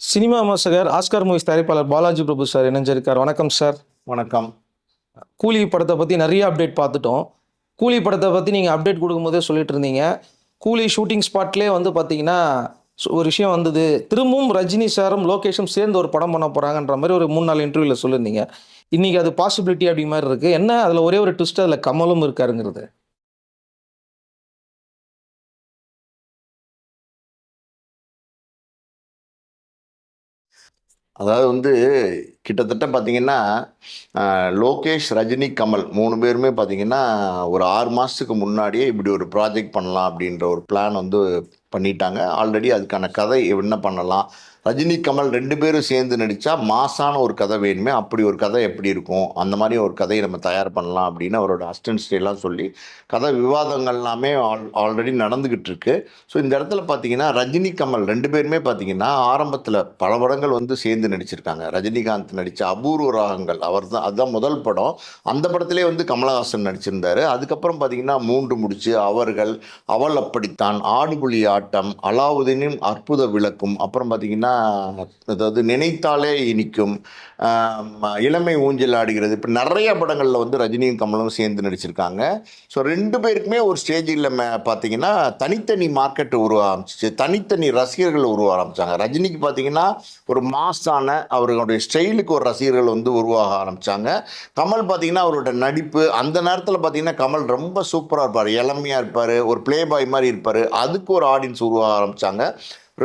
Cinema விமர்சகர் Oscar movies தயாரிப்பாளர் பாலாஜி பிரபு sir இணைஞ்சிருக்கார். வணக்கம் சார். வணக்கம். கூலி படத்தை பற்றி நிறைய அப்டேட் பார்த்துட்டோம். கூலி படத்தை பற்றி நீங்கள் அப்டேட் கொடுக்கும்போதே சொல்லிட்டு இருந்தீங்க. கூலி ஷூட்டிங் ஸ்பாட்லேயே வந்து பார்த்தீங்கன்னா ஒரு விஷயம் வந்தது. திரும்பவும் ரஜினி சாரும் லோகேஷும் சேர்ந்து ஒரு படம் பண்ண போகிறாங்கன்ற மாதிரி ஒரு மூணு நாலு இன்டர்வியூவில் சொல்லியிருந்தீங்க. இன்றைக்கி அது பாசிபிலிட்டி அப்படி மாதிரி இருக்குது என்ன? அதில் ஒரே ஒரு ட்விஸ்ட் அதில் கமலும் இருக்காருங்கிறது. அதாவது வந்து கிட்டத்தட்ட பார்த்தீங்கன்னா லோகேஷ் ரஜினி கமல் மூணு பேருமே பார்த்தீங்கன்னா ஒரு ஆறு மாதத்துக்கு முன்னாடியே இப்படி ஒரு ப்ராஜெக்ட் பண்ணலாம் அப்படின்ற ஒரு பிளான் வந்து பண்ணிட்டாங்க. ஆல்ரெடி அதுக்கான கதை என்ன பண்ணலாம் ரஜினி கமல் ரெண்டு பேரும் சேர்ந்து நடித்தா மாசான ஒரு கதை வேணுமே. அப்படி ஒரு கதை எப்படி இருக்கும்? அந்த மாதிரி ஒரு கதையை நம்ம தயார் பண்ணலாம் அப்படின்னு அவரோட அசிஸ்டன்ஸ் எல்லாம் சொல்லி கதை விவாதங்கள் எல்லாமே ஆல் ஆல்ரெடி நடந்துக்கிட்டு இருக்கு. ஸோ இந்த இடத்துல பார்த்தீங்கன்னா ரஜினி கமல் ரெண்டு பேருமே பார்த்தீங்கன்னா ஆரம்பத்தில் பல படங்கள் வந்து சேர்ந்து நடிச்சிருக்காங்க. ரஜினிகாந்த் நடித்த அபூர்வ ராகங்கள் அவர் தான் அதுதான் முதல் படம். அந்த படத்திலே வந்து கமலஹாசன் நடிச்சிருந்தாரு. அதுக்கப்புறம் பார்த்தீங்கன்னா மூன்று முடிச்சு அவர்கள் அவள் அப்படித்தான் ஆடுபுலி ஆட்டம் அலாவுதீனும் அற்புத விளக்கும் அப்புறம் பார்த்தீங்கன்னா அதாவது நினைத்தாலே இனிக்கும். இளமை ஊஞ்சல் ஆடுகிறது. இப்போ நிறைய படங்களில் வந்து ரஜினியும் கமலும் சேர்ந்து நடிச்சிருக்காங்க. ஸோ ரெண்டு பேருக்குமே ஒரு ஸ்டேஜில் பார்த்தீங்கன்னா தனித்தனி மார்க்கெட் உருவ ஆரம்பிச்சிச்சு தனித்தனி ரசிகர்கள் உருவ ஆரம்பித்தாங்க ரஜினிக்கு பார்த்தீங்கன்னா ஒரு மாஸான அவர்களுடைய ஸ்டைலுக்கு ஒரு ரசிகர்கள் வந்து உருவாக ஆரம்பித்தாங்க கமல் பார்த்தீங்கன்னா அவரோட நடிப்பு. அந்த நேரத்தில் பார்த்தீங்கன்னா கமல் ரொம்ப சூப்பராக இருப்பார். இளமையாக இருப்பார். ஒரு ப்ளே பாய் மாதிரி இருப்பார். அதுக்கு ஒரு ஆடியன்ஸ் உருவாக ஆரம்பித்தாங்க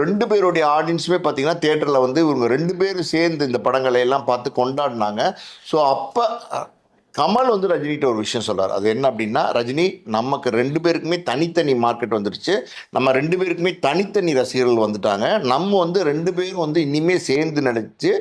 ரெண்டு பேருடைய ஆடியன்ஸுமே பார்த்தீங்கன்னா தேட்டரில் வந்து இவங்க ரெண்டு பேரும் சேர்ந்து இந்த படங்களை எல்லாம் பார்த்து கொண்டாடினாங்க. ஸோ அப்போ கமல் வந்து ரஜினிகிட்ட ஒரு விஷயம் சொல்கிறார் அது என்ன அப்படின்னா ரஜினி நமக்கு ரெண்டு பேருக்குமே தனித்தனி மார்க்கெட் வந்துடுச்சு நம்ம ரெண்டு பேருக்குமே தனித்தனி ரசிகர்கள் வந்துட்டாங்க. நம்ம வந்து ரெண்டு பேரும் வந்து இனிமேல் சேர்ந்து நினச்சி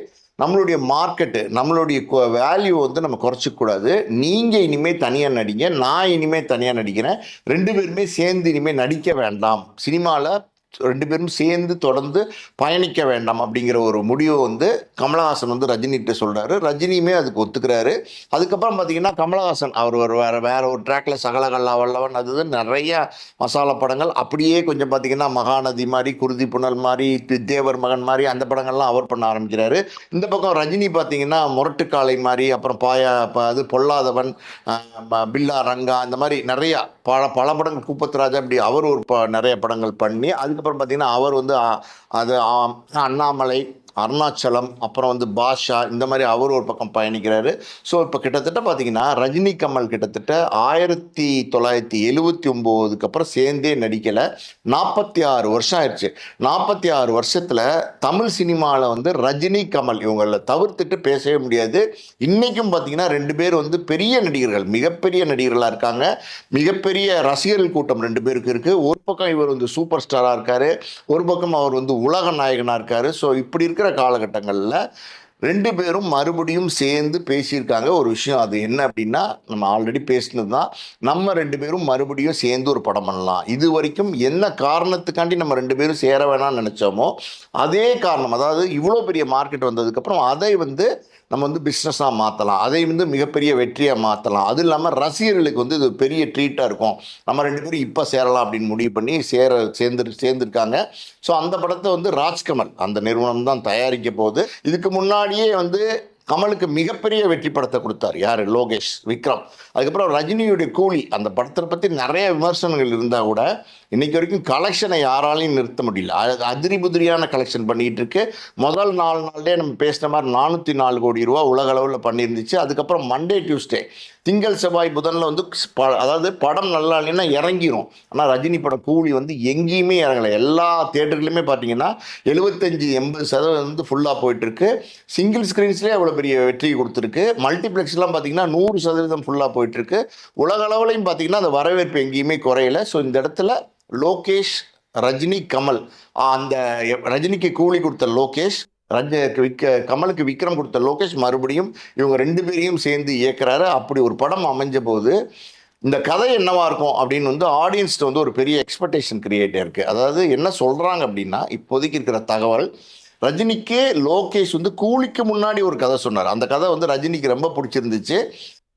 நம்மளுடைய மார்க்கெட்டு நம்மளுடைய வேல்யூ வந்து நம்ம குறைச்சிக்கூடாது நீங்கள் இனிமேல் தனியாக நடிங்க. நான் இனிமேல் தனியாக நடிக்கிறேன். ரெண்டு பேருமே சேர்ந்து இனிமேல் நடிக்க வேண்டாம். சினிமாவில் ரெண்டு பேரும் சேர்ந்து தொடர்ந்து பயணிக்க வேண்டாம் அப்படிங்கிற ஒரு முடிவை வந்து கமலஹாசன் வந்து ரஜினிகிட்ட சொல்கிறாரு ரஜினியுமே அதுக்கு ஒத்துக்கிறாரு. அதுக்கப்புறம் பார்த்தீங்கன்னா கமலஹாசன் அவர் ஒரு வேறு வேற ஒரு ட்ராக்ல சகலகல்லா வல்லவன் அது நிறைய மசாலா படங்கள். அப்படியே கொஞ்சம் பார்த்தீங்கன்னா மகாநதி மாதிரி குருதி புனல் மாதிரி தி- தேவர் மகன் மாதிரி அந்த படங்கள்லாம் அவர் பண்ண ஆரம்பிக்கிறாரு. இந்த பக்கம் ரஜினி பார்த்தீங்கன்னா முரட்டுக்காலை மாதிரி அப்புறம் பாயா அது பொல்லாதவன் பில்லா ரங்கா இந்த மாதிரி நிறையா பல பல படங்கள். கூப்பத்ராஜா இப்படி அவர் ஒரு ப நிறைய படங்கள் பண்ணி அதுக்கு அதுக்கப்புறம் பார்த்தீங்கன்னா அவர் வந்து அது அண்ணாமலை அருணாச்சலம் அப்புறம் வந்து பாஷா இந்த மாதிரி அவர் ஒரு பக்கம் பயணிக்கிறாரு. ஸோ இப்போ கிட்டத்தட்ட பார்த்தீங்கன்னா ரஜினி கமல் கிட்டத்தட்ட ஆயிரத்தி தொள்ளாயிரத்தி எழுவத்தி ஒம்போதுக்கு அப்புறம் சேர்ந்தே நடிக்கலை. நாற்பத்தி ஆறு வருஷம் ஆயிடுச்சு. நாற்பத்தி ஆறு வருஷத்தில் தமிழ் சினிமாவில் வந்து ரஜினி கமல் இவங்கள தவிர்த்துட்டு பேசவே முடியாது. இன்றைக்கும் பார்த்தீங்கன்னா ரெண்டு பேர் வந்து பெரிய நடிகர்கள் மிகப்பெரிய நடிகர்களாக இருக்காங்க. மிகப்பெரிய ரசிகர்கள் கூட்டம் ரெண்டு பேருக்கு இருக்குது ஒரு பக்கம் இவர் வந்து சூப்பர் ஸ்டாராக இருக்கார். ஒரு பக்கம் அவர் வந்து உலக நாயகனாக இருக்கார். ஸோ இப்படி இருக்க இருக்கிற காலகட்டங்களில் ரெண்டு பேரும் மறுபடியும் சேர்ந்து பேசியிருக்காங்க. ஒரு விஷயம் அது என்ன அப்படின்னா நம்ம ஆல்ரெடி பேசினது தான். நம்ம ரெண்டு பேரும் மறுபடியும் சேர்ந்து ஒரு படம் பண்ணலாம். இது வரைக்கும் என்ன காரணத்துக்காண்டி நம்ம ரெண்டு பேரும் சேர வேணாம்னு நினச்சோமோ அதே காரணம் அதாவது இவ்வளோ பெரிய மார்க்கெட் வந்ததுக்கப்புறம் அதை வந்து நம்ம வந்து பிஸ்னஸாக மாற்றலாம் அதை வந்து மிகப்பெரிய வெற்றியாக மாற்றலாம் அது இல்லாமல் ரசிகர்களுக்கு வந்து இது பெரிய ட்ரீட்டாக இருக்கும். நம்ம ரெண்டு பேரும் இப்போ சேரலாம் அப்படின்னு முடிவு பண்ணி சேர சேர்ந்து சேர்ந்துருக்காங்க. ஸோ அந்த படத்தை வந்து ராஜ்கமல் அந்த நிறுவனம் தான் தயாரிக்க போகுது. இதுக்கு முன்னாடி முன்னாடியே வந்து கமலுக்கு மிகப்பெரிய வெற்றி படத்தை கொடுத்தார். யார்? லோகேஷ் விக்ரம். அதுக்கப்புறம் ரஜினியுடைய கூலி. அந்த படத்தை பற்றி நிறைய விமர்சனங்கள் இருந்தால் கூட இன்னைக்கு வரைக்கும் கலெக்ஷனை யாராலையும் நிறுத்த முடியல. அது அதிரி புதிரியான கலெக்ஷன் பண்ணிட்டு இருக்கு. முதல் நாலு நாள்லேயே நம்ம பேசின மாதிரி நானூற்றி நாலு கோடி ரூபா உலக அளவில் பண்ணியிருந்துச்சு. அதுக்கப்புறம் மண்டே டியூஸ்டே திங்கள் செவ்வாய் புதனில் வந்து ப- அதாவது படம் நல்லா இல்லைன்னா இறங்கிரும். ஆனால் ரஜினி படம் கூலி வந்து எங்கேயுமே இறங்கலை. எல்லா தேட்டர்லையுமே பார்த்தீங்கன்னா எழுபத்தஞ்சி எண்பது சதவீதம் வந்து ஃபுல்லாக போயிட்டுருக்கு சிங்கிள் ஸ்க்ரீன்ஸ்லேயே அவ்வளோ பெரிய வெற்றி கொடுத்துருக்கு. மல்டிப்ளெக்ஸ்லாம் பார்த்தீங்கன்னா நூறு சதவீதம் ஃபுல்லாக போயிட்டுருக்கு உலக அளவுலையும் பார்த்தீங்கன்னா அந்த வரவேற்பு எங்கேயுமே குறையலை. ஸோ இந்த இடத்துல லோகேஷ் ரஜினி கமல். அந்த ரஜினிக்கு கூலி கொடுத்த லோகேஷ் ரஜ விக்க கமலுக்கு விக்ரம் கொடுத்த லோகேஷ் மறுபடியும் இவங்க ரெண்டு பேரையும் சேர்ந்து இயக்குறாரு. அப்படி ஒரு படம் அமைஞ்ச போது இந்த கதை என்னவா இருக்கும் அப்படின்னு வந்து ஆடியன்ஸ்ட்டு வந்து ஒரு பெரிய எக்ஸ்பெக்டேஷன் கிரியேட் இருக்குது அதாவது என்ன சொல்கிறாங்க அப்படின்னா இப்போதைக்கு இருக்கிற தகவல் ரஜினிக்கு லோகேஷ் வந்து கூலிக்கு முன்னாடி ஒரு கதை சொன்னார். அந்த கதை வந்து ரஜினிக்கு ரொம்ப பிடிச்சிருந்துச்சு.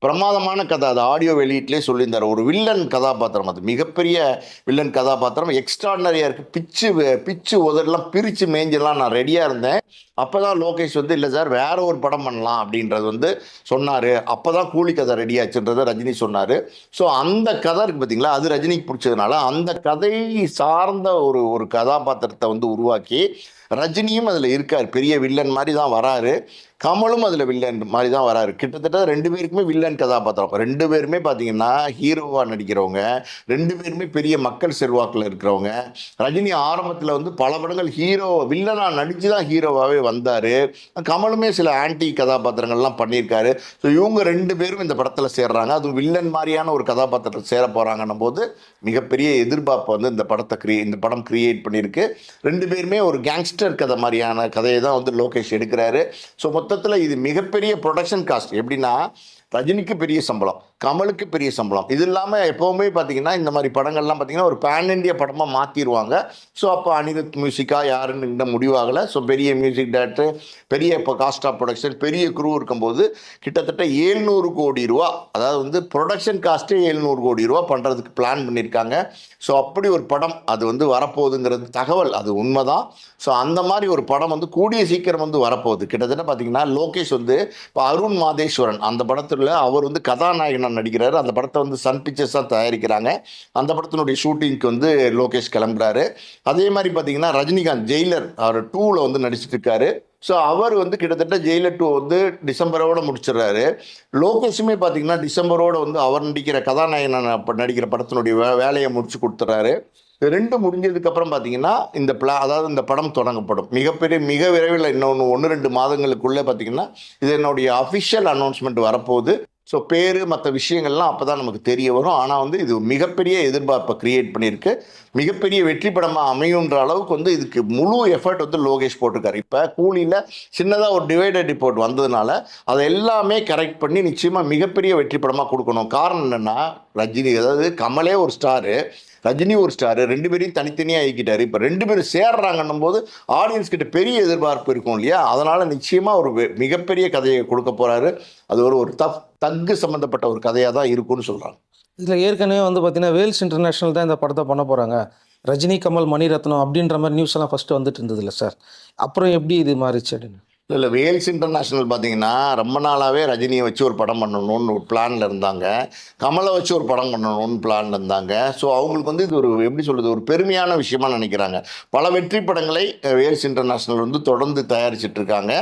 பிரமாதமான கதை. அது ஆடியோ வெளியீட்டிலே சொல்லியிருந்தார். ஒரு வில்லன் கதாபாத்திரம் அது. மிகப்பெரிய வில்லன் கதாபாத்திரம். எக்ஸ்ட்ராடனரியாக இருக்குது பிச்சு பிச்சு உதடெல்லாம் பிரித்து மேஞ்செல்லாம் நான் ரெடியாக இருந்தேன். அப்போ தான் லோகேஷ் வந்து இல்லை சார் வேற ஒரு படம் பண்ணலாம். அப்படின்றது வந்து சொன்னார். அப்போ தான் கூலி கதை ரெடி ரஜினி சொன்னார். ஸோ அந்த கதை இருக்குது பார்த்தீங்களா அது ரஜினிக்கு பிடிச்சதுனால அந்த கதை சார்ந்த ஒரு ஒரு கதாபாத்திரத்தை வந்து உருவாக்கி ரஜினியும் அதில் இருக்கார் பெரிய வில்லன் மாதிரி தான் வராரு. கமலும் அதில் வில்லன் மாதிரி தான் வராரு. கிட்டத்தட்ட ரெண்டு பேருக்குமே வில்லன் கதாபாத்திரம். ரெண்டு பேருமே பார்த்தீங்கன்னா ஹீரோவாக நடிக்கிறவங்க. ரெண்டு பேருமே பெரிய மக்கள் செல்வாக்கில் இருக்கிறவங்க. ரஜினி ஆரம்பத்தில் வந்து பல படங்கள் ஹீரோ வில்லனாக நடித்து தான் ஹீரோவாகவே வந்தார். கமலுமே சில ஆன்டி கதாபாத்திரங்கள்லாம் பண்ணியிருக்காரு. ஸோ இவங்க ரெண்டு பேரும் இந்த படத்தில் சேர்றாங்க. அதுவும் வில்லன் மாதிரியான ஒரு கதாபாத்திரத்தை சேர போகிறாங்கன்னும் போது மிகப்பெரிய எதிர்பார்ப்பு வந்து இந்த படத்தை கிரியே இந்த படம் கிரியேட் பண்ணியிருக்கு. ரெண்டு பேருமே ஒரு கேங்ஸ்டர் கதை மாதிரியான கதையை தான் வந்து லோகேஷ் எடுக்கிறாரு. ஸோ மொத்தத்தில் இது மிகப்பெரிய ப்ரொடக்ஷன் காஸ்ட் எப்படின்னா ரஜினிக்கு பெரிய சம்பளம் கமலுக்கு பெரிய சம்பளம். இது இல்லாமல் எப்போவுமே பார்த்தீங்கன்னா இந்த மாதிரி படங்கள்லாம் பார்த்தீங்கன்னா ஒரு பேன் இண்டியா படமாக மாற்றிடுவாங்க ஸோ அப்போ அனிருத் மியூசிக்காக யாருன்னு இந்த முடிவாகலை. ஸோ பெரிய மியூசிக் டேரக்டர் பெரிய இப்போ காஸ்ட் ஆஃப் ப்ரொடக்ஷன் பெரிய குரூ இருக்கும்போது கிட்டத்தட்ட ஏழ்நூறு கோடி ரூபா அதாவது வந்து ப்ரொடக்ஷன் காஸ்ட்டே ஏழ்நூறு கோடி ரூபா பண்ணுறதுக்கு பிளான் பண்ணியிருக்காங்க ஸோ அப்படி ஒரு படம் அது வந்து வரப்போகுதுங்கிறது தகவல். அது உண்மைதான். ஸோ அந்த மாதிரி ஒரு படம் வந்து கூடிய சீக்கிரம் வந்து வரப்போகுது. கிட்டத்தட்ட பார்த்தீங்கன்னா லோகேஷ் வந்து இப்போ அருண் மாதேஸ்வரன் அந்த படத்தில் அவர் வந்து கதாநாயகனாக நடிக்கிறார். அந்த படத்தை வந்து சன் பிக்சர்ஸ் தான் தயாரிக்கிறாங்க. அந்த படத்தினுடைய ஷூட்டிங்க்கு வந்து லோகேஷ் கிளம்புறாரு. அதே மாதிரி பார்த்தீங்கன்னா ரஜினிகாந்த் ஜெயிலர் அவர் டூவில் வந்து நடிச்சிட்டு இருக்காரு ஸோ அவர் வந்து கிட்டத்தட்ட ஜெயிலர் டூ வந்து டிசம்பரோட முடிச்சிடுறாரு. லோகேஷுமே பார்த்தீங்கன்னா டிசம்பரோட வந்து அவர் நடிக்கிற கதாநாயகன் நடிக்கிற படத்தினுடைய வே வேலையை முடிச்சு கொடுத்துறாரு ரெண்டு ரெண்டும் முடிஞ்சதுக்கு அப்புறம் பார்த்தீங்கன்னா இந்த பிளா அதாவது இந்த படம் தொடங்கப்படும். மிகப்பெரிய மிக விரைவில் இன்னொன்று ஒன்று ரெண்டு மாதங்களுக்குள்ளே பார்த்தீங்கன்னா இது என்னுடைய அஃபிஷியல் அனௌன்ஸ்மெண்ட் வரப்போகுது. ஸோ பேர் மற்ற விஷயங்கள்லாம் அப்போ தான் நமக்கு தெரிய வரும். ஆனால் வந்து இது மிகப்பெரிய எதிர்பார்ப்பை கிரியேட் பண்ணியிருக்கு. மிகப்பெரிய வெற்றி படமாக அமையுன்ற அளவுக்கு வந்து இதுக்கு முழு எஃபர்ட் வந்து லோகேஷ் போட்டிருக்காரு. இப்போ கூலியில் சின்னதாக ஒரு டிவைடட் ரிப்போர்ட் வந்ததுனால அதை எல்லாமே கரெக்ட் பண்ணி நிச்சயமாக மிகப்பெரிய வெற்றி படமாக கொடுக்கணும். காரணம் என்னென்னா ரஜினி அதாவது கமலே ஒரு ஸ்டாரு ரஜினி ஒரு ஸ்டாரு ரெண்டு பேரையும் தனித்தனியாக இயக்கிட்டார். இப்போ ரெண்டு பேரும் சேர்றாங்கன்னும் போது ஆடியன்ஸ் கிட்ட பெரிய எதிர்பார்ப்பு இருக்கும் இல்லையா? அதனால் நிச்சயமாக ஒரு மிகப்பெரிய கதையை கொடுக்க போகிறாரு அது ஒரு ஒரு தப் தக்கு சம்மந்தப்பட்ட ஒரு கதையாக தான் இருக்கும்னு சொல்கிறாங்க இதில் ஏற்கனவே வந்து பார்த்தீங்கன்னா வேல்ஸ் இன்டர்நேஷனல் தான் இந்த படத்தை பண்ண போகிறாங்க ரஜினி கமல் மணிரத்னம் அப்படின்ற மாதிரி நியூஸ் எல்லாம் ஃபஸ்ட்டு வந்துட்டு இருந்ததுல்ல சார் அப்புறம் எப்படி இது மாறிச்சு அப்படின்னு? இல்லை வேல்ஸ் இன்டர்நேஷ்னல் பார்த்தீங்கன்னா ரொம்ப நாளாகவே ரஜினியை வச்சு ஒரு படம் பண்ணணும்னு ஒரு பிளானில் இருந்தாங்க. கமலை வச்சு ஒரு படம் பண்ணணும்னு பிளானில் இருந்தாங்க. ஸோ அவங்களுக்கு வந்து இது ஒரு எப்படி சொல்கிறது ஒரு பெருமையான விஷயமா நினைக்கிறாங்க. பல வெற்றி படங்களை வேல்ஸ் இன்டர்நேஷ்னல் வந்து தொடர்ந்து தயாரிச்சிட்டு இருக்காங்க.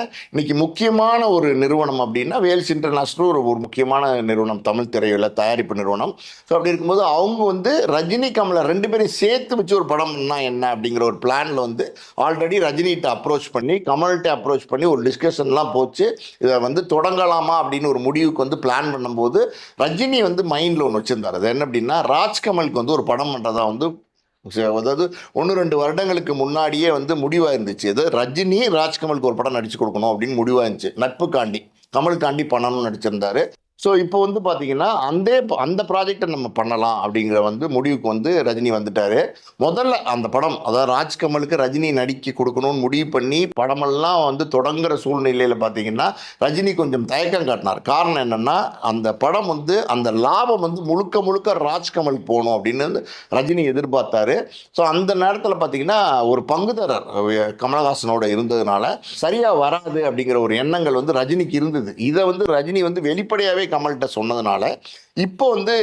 முக்கியமான ஒரு நிறுவனம் அப்படின்னா வேல்ஸ் இன்டர்நேஷ்னல் ஒரு ஒரு முக்கியமான நிறுவனம் தமிழ் திரையுல தயாரிப்பு நிறுவனம். ஸோ அப்படி இருக்கும்போது அவங்க வந்து ரஜினி கமலை ரெண்டு பேரையும் சேர்த்து வச்சு ஒரு படம் என்ன அப்படிங்கிற ஒரு பிளானில் வந்து ஆல்ரெடி ரஜினிகிட்ட அப்ரோச் பண்ணி கமல்கிட்ட அப்ரோச் பண்ணி ஒரு டிஸ்கஷன்லாம் போச்சு. இதை வந்து தொடங்கலாமா அப்படின்னு ஒரு முடிவுக்கு வந்து பிளான் பண்ணும்போது ரஜினி வந்து மைண்டில் ஒன்று வச்சுருந்தார். அது என்ன அப்படின்னா ராஜ்கமலுக்கு வந்து ஒரு படம் பண்ணுறதா வந்து அதாவது ஒன்று ரெண்டு வருடங்களுக்கு முன்னாடியே வந்து முடிவாக இருந்துச்சு அது ரஜினி ராஜ்கமலுக்கு ஒரு படம் நடித்து கொடுக்கணும் அப்படின்னு முடிவாக இருந்துச்சு நட்புக்காண்டி கமலுக்காண்டி பண்ணணும்னு நடிச்சிருந்தாரு. ஸோ இப்போ வந்து பார்த்தீங்கன்னா அந்த அந்த ப்ராஜெக்டை நம்ம பண்ணலாம் அப்படிங்கிற வந்து முடிவுக்கு வந்து ரஜினி வந்துட்டாரு. முதல்ல அந்த படம் அதாவது ராஜ்கமலுக்கு ரஜினி நடிக்க கொடுக்கணும்னு முடிவு பண்ணி படமெல்லாம் வந்து தொடங்குற சூழ்நிலையில் பார்த்தீங்கன்னா ரஜினி கொஞ்சம் தயக்கம் காட்டினார். காரணம் என்னென்னா அந்த படம் வந்து அந்த லாபம் வந்து முழுக்க முழுக்க ராஜ்கமல் போகணும் அப்படின்னு வந்து ரஜினி எதிர்பார்த்தாரு. ஸோ அந்த நேரத்தில் பார்த்தீங்கன்னா ஒரு பங்குதாரர் கமலஹாசனோட இருந்ததுனால சரியாக வராது அப்படிங்கிற ஒரு எண்ணங்கள் வந்து ரஜினிக்கு இருந்தது. இதை வந்து ரஜினி வந்து வெளிப்படையாகவே கமல்கிட்ட சொன்னதுனால இப்போ வந்து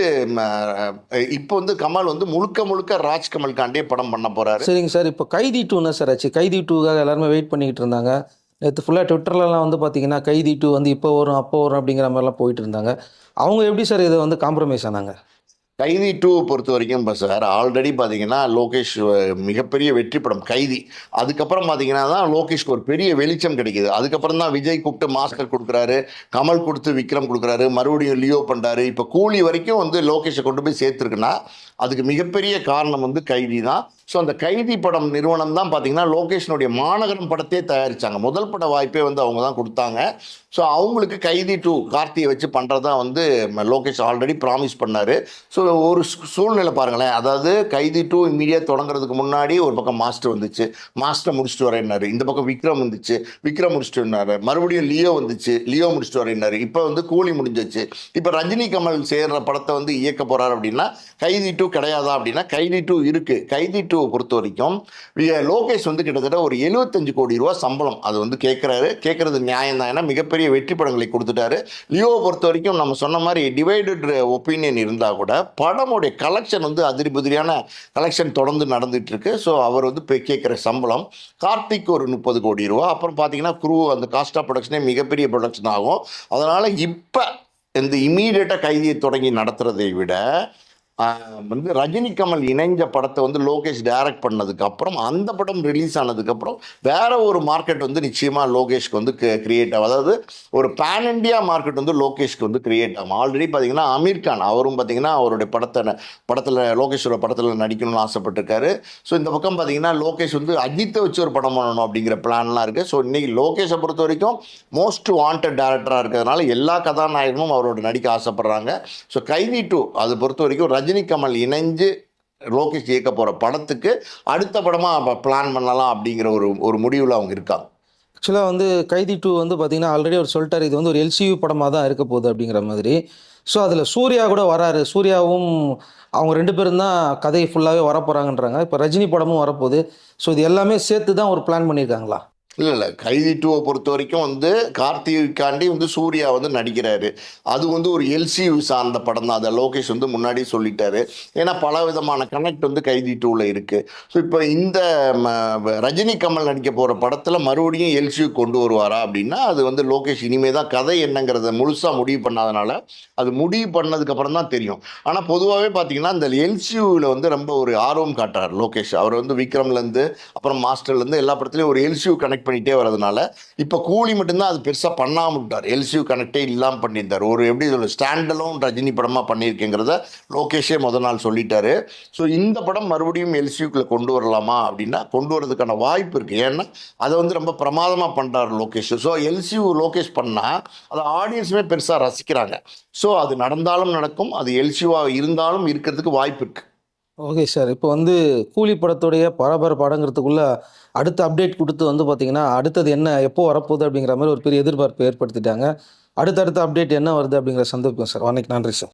இப்போ வந்து கமல் வந்து முழுக்க முழுக்க ராஜ்கமல்காண்டே படம் பண்ண போறாரு. சரிங்க சார். இப்போ கைதி டூனா சார் ஆச்சு? கைதி டூக்காக எல்லாருமே வெயிட் பண்ணிக்கிட்டு இருந்தாங்க. நேற்று ஃபுல்லாக ட்விட்டர்லலாம் வந்து பார்த்தீங்கன்னா கைதி டூ வந்து இப்போ வரும் அப்போ வரும் அப்படிங்கிற மாதிரிலாம் போயிட்டு இருந்தாங்க. அவங்க எப்படி சார் இதை வந்து காம்ப்ரமைஸ் ஆனாங்க? கைதி டூ பொறுத்த வரைக்கும் இப்போ சார் ஆல்ரெடி பார்த்தீங்கன்னா லோகேஷ் மிகப்பெரிய வெற்றி படம் கைதி. அதுக்கப்புறம் பார்த்தீங்கன்னா தான் லோகேஷ்க்கு ஒரு பெரிய வெளிச்சம் கிடைக்குது. அதுக்கப்புறம் தான் விஜய் கூப்பிட்டு மாஸ்டர் கொடுக்குறாரு கமல் கொடுத்து விக்ரம் கொடுக்குறாரு மறுபடியும் லியோ பண்ணுறாரு இப்போ கூலி வரைக்கும் வந்து லோகேஷை கொண்டு போய் சேர்த்துருக்குன்னா அதுக்கு மிகப்பெரிய காரணம் வந்து கைதி தான். ஸோ அந்த கைதி படம் நிறுவனம் தான் பார்த்தீங்கன்னா லோகேஷனுடைய மாநகரம் படத்தையே தயாரித்தாங்க முதல் பட வாய்ப்பே வந்து அவங்க தான் கொடுத்தாங்க. ஸோ அவங்களுக்கு கைதி டூ கார்த்தியை வச்சு பண்ணுறதா வந்து லோகேஷ் ஆல்ரெடி ப்ராமிஸ் பண்ணார். ஸோ ஒரு சூழ்நிலை பாருங்களேன். அதாவது கைதி டூ இம்மீடியட் தொடங்குறதுக்கு முன்னாடி ஒரு பக்கம் மாஸ்டர் வந்துச்சு. மாஸ்டர் முடிச்சுட்டு வரேன்னாரு. இந்த பக்கம் விக்ரம் வந்துச்சு. விக்ரம் முடிச்சுட்டு வந்தார். மறுபடியும் லியோ வந்துச்சு. லியோ முடிச்சுட்டு வரேன்னாரு. இப்போ வந்து கூலி முடிஞ்சிச்சு இப்போ ரஜினி கமல் சேர்ற படத்தை வந்து இயக்க போகிறார் அப்படின்னா கைதி டூ கிடையாதா அப்படின்னா கைதி டூ இருக்குது கைதி டூ பொறுத்த வரைக்கும் லோகேஷ் வந்து கிட்டத்தட்ட ஒரு எழுபத்தஞ்சு கோடி ரூபா சம்பளம். அது வந்து கேட்குறாரு கேட்குறது நியாயம் தான் ஏன்னா மிகப்பெரிய வெற்றி படங்களை கொடுத்துட்டாரு. லியோவை பொறுத்த வரைக்கும் நம்ம சொன்ன மாதிரி டிவைடட் ஒப்பீனியன் இருந்தால் கூட படமுடைய கலெக்ஷன் வந்து அதிரிபுதிரியான கலெக்ஷன் தொடர்ந்து நடந்துட்டு இருக்கு ஸோ அவர் வந்து இப்போ கேட்குற சம்பளம் கார்த்திக் ஒரு முப்பது கோடி ரூபா. அப்புறம் பார்த்தீங்கன்னா குரூ அந்த காஸ்ட் ஆஃப் ப்ரொடக்ஷனே மிகப்பெரிய ப்ரொடக்ஷன் ஆகும். அதனால் இப்போ இந்த இம்மீடியட்டாக கைதியை தொடங்கி நடத்துறதை விட வந்து ரஜினி கமல் இணைஞ்ச படத்தை வந்து லோகேஷ் டைரக்ட் பண்ணதுக்கு அப்புறம் அந்த படம் ரிலீஸ் ஆனதுக்கப்புறம் வேற ஒரு மார்க்கெட் வந்து நிச்சயமாக லோகேஷ்க்கு வந்து கிரியேட் ஆகும். அதாவது ஒரு பேன் இண்டியா மார்க்கெட் வந்து லோகேஷ்க்கு வந்து கிரியேட் ஆகும். ஆல்ரெடி பார்த்தீங்கன்னா அமீர் கான் அவரும் பார்த்தீங்கன்னா அவருடைய படத்தை படத்தில் லோகேஷோட படத்தில் நடிக்கணும்னு ஆசைப்பட்டிருக்காரு. ஸோ இந்த பக்கம் பார்த்தீங்கன்னா லோகேஷ் வந்து அஜித்தை வச்சு ஒரு படம் பண்ணணும் அப்படிங்கிற பிளான்லாம் இருக்குது ஸோ இன்னைக்கு லோகேஷை பொறுத்த வரைக்கும் மோஸ்ட் வாண்டட் டேரக்டராக இருக்கிறதுனால எல்லா கதாநாயகமும் அவரோட நடிக்க ஆசைப்படுறாங்க. ஸோ கைதி டூ அது பொறுத்த வரைக்கும் ரஜினி கமல் இணைஞ்சு லோகேஷ் இயக்க போகிற படத்துக்கு அடுத்த படமாக பிளான் பண்ணலாம் அப்படிங்கிற ஒரு ஒரு முடிவில் அவங்க இருக்காங்க. ஆக்சுவலாக வந்து கைதி டூ வந்து பார்த்தீங்கன்னா ஆல்ரெடி அவர் சொல்லிட்டார் இது வந்து ஒரு எல்சியூ படமாக தான் இருக்க போகுது அப்படிங்கிற மாதிரி. ஸோ அதில் சூர்யா கூட வராரு. சூர்யாவும் அவங்க ரெண்டு பேரும் தான் கதை ஃபுல்லாகவே வரப்போகிறாங்கன்றாங்க இப்போ ரஜினி படமும் வரப்போகுது. ஸோ இது எல்லாமே சேர்த்து தான் ஒரு பிளான் பண்ணியிருக்காங்களா இல்லை இல்லை. கைதி டூவை பொறுத்த வரைக்கும் வந்து கார்த்திகாண்டி வந்து சூர்யா வந்து நடிக்கிறாரு. அது வந்து ஒரு எல்சியூ சார்ந்த படம் தான். அதை லோகேஷ் வந்து முன்னாடி சொல்லிட்டாரு. ஏன்னா பல விதமான கனெக்ட் வந்து கைதி டூவில் இருக்குது ஸோ இப்போ இந்த ம, ரஜினி கமல் நடிக்க போகிற படத்தில் மறுபடியும் எல்சியூ கொண்டு வருவாரா அப்படின்னா அது வந்து லோகேஷ் இனிமே தான் கதை என்னங்கிறத முழுசாக முடிவு பண்ணாதனால அது முடிவு பண்ணதுக்கப்புறம் தான் தெரியும். ஆனால் பொதுவாகவே பார்த்தீங்கன்னா இந்த எல்சியூவில் வந்து ரொம்ப ஒரு ஆர்வம் காட்டுறார் லோகேஷ். அவர் வந்து விக்ரம்லேருந்து அப்புறம் மாஸ்டர்லேருந்து எல்லா படத்துலையும் ஒரு எல்சியூ கனெக்ட் பண்ணிகிட்டே வரதுனால இப்போ கூலி மட்டும்தான் அது பெருசாக பண்ணாமல் விட்டார். எல்சியூ கனெக்டே இல்லாமல் பண்ணியிருந்தார். ஒரு எப்படி சொல்ல ஸ்டாண்டலும் ரஜினி படமாக பண்ணியிருக்கேங்கிறத லோகேஷே முத நாள் சொல்லிட்டாரு. ஸோ இந்த படம் மறுபடியும் எல்சியூக்குள்ளே கொண்டு வரலாமா அப்படின்னா கொண்டு வரதுக்கான வாய்ப்பு இருக்குது ஏன்னா அதை வந்து ரொம்ப பிரமாதமாக பண்ணுறாரு லோகேஷ். ஸோ எல்சியூ லோகேஷ் பண்ணால் அதை ஆடியன்ஸுமே பெருசாக ரசிக்கிறாங்க. ஸோ அது நடந்தாலும் நடக்கும் அது எல்சியூவாக இருந்தாலும் இருக்கிறதுக்கு வாய்ப்பு இருக்குது ஓகே சார் இப்போ வந்து கூலி படத்துடைய பரபர படங்கிறதுக்குள்ளே அடுத்த அப்டேட் கொடுத்து வந்து பார்த்தீங்கன்னா அடுத்தது என்ன எப்போ வரப்போகுது அப்படிங்கிற மாதிரி ஒரு பெரிய எதிர்பார்ப்பு ஏற்படுத்திட்டாங்க. அடுத்தடுத்த அப்டேட் என்ன வருது அப்படிங்கிற சந்தர்ப்பம் சார் வணக்கம் நன்றி சார்